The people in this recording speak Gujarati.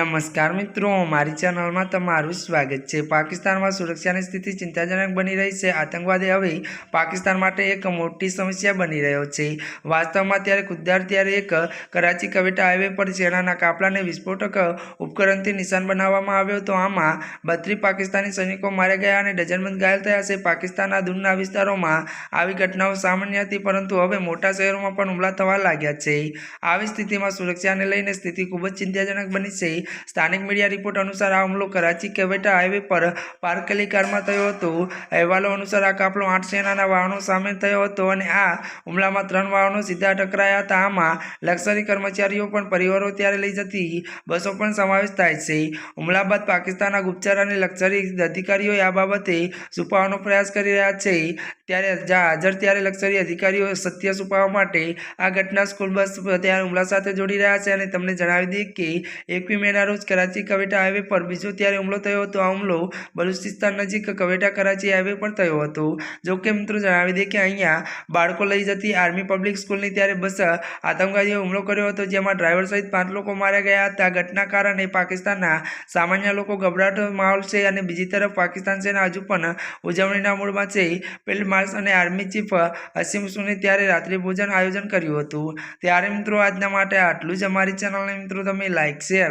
નમસ્કાર મિત્રો, મારી ચેનલમાં તમારું સ્વાગત છે. પાકિસ્તાનમાં સુરક્ષાની સ્થિતિ ચિંતાજનક બની રહી છે. આતંકવાદી હવે પાકિસ્તાન માટે એક મોટી સમસ્યા બની રહ્યો છે. વાસ્તવમાં ત્યારે ખુદ્દાર ત્યારે એક કરાચી કવેટા હાઈવે પર સેનાના કાફલાને વિસ્ફોટક ઉપકરણથી નિશાન બનાવવામાં આવ્યો હતો. આમાં બત્રી પાકિસ્તાની સૈનિકો માર્યા ગયા અને ડઝનબંધ ઘાયલ થયા છે. પાકિસ્તાનના દૂરના વિસ્તારોમાં આવી ઘટનાઓ સામાન્ય હતી, પરંતુ હવે મોટા શહેરોમાં પણ હુમલા થવા લાગ્યા છે. આવી સ્થિતિમાં સુરક્ષાને લઈને સ્થિતિ ખૂબ જ ચિંતાજનક બની છે. સ્થાનિક મીડિયા રિપોર્ટ અનુસાર આ હુમલો કરાચી કેવેટા હાઈવે પર પાર્કેલી કારમાં થયો હતો. અહેવાલો અનુસાર આ કાફલો આઠ સેનાના વાહનો સામેલ થયો હતો અને આ હુમલામાં ત્રણ વાહનો સીધા ટકરાયા હતા. આમાં લશ્કરી કર્મચારીઓ પણ પરિવારો ત્યારે લઈ જતી બસો પણ સમાવેશ થાય છે. હુમલા બાદ પાકિસ્તાનના ગુપ્તચર અને લશ્કરી અધિકારીઓ આ બાબતે છુપાવવાનો પ્રયાસ કરી રહ્યા છે. ત્યારે હાજર ત્યારે લશ્કરી અધિકારીઓ સત્ય છુપાવવા માટે આ ઘટના સ્કૂલ બસ ત્યારે હુમલા સાથે જોડી રહ્યા છે અને તમને જણાવી દઈએ કે એકવી મેના રોજ કરાચી કવેટા હાઈવે પર બીજો ત્યારે હુમલો થયો હતો. આ હુમલો બલુચિસ્તાન નજીક કવેટા કરાચી હાઈવે પર થયો હતો. જો કે મિત્રો જણાવી દે કે અહીંયા બાળકો લઈ જતી આર્મી પબ્લિક સ્કૂલની ત્યારે બસ આતંકવાદીઓએ હુમલો કર્યો હતો, જેમાં ડ્રાઈવર સહિત પાંચ લોકો માર્યા ગયા હતા. ઘટના કારણે પાકિસ્તાનના સામાન્ય લોકો ગભરાટ માહોલ છે અને બીજી તરફ પાકિસ્તાન સેના હજુ પણ ઉજવણીના મૂળમાં છે. ફિલ્ડ માર્શલ અને આર્મી ચીફ અસીમ સુને ત્યારે રાત્રિ ભોજન આયોજન કર્યું હતું. ત્યારે મિત્રો આજના માટે આટલું જ. અમારી ચેનલને મિત્રો તમે લાઇક શેર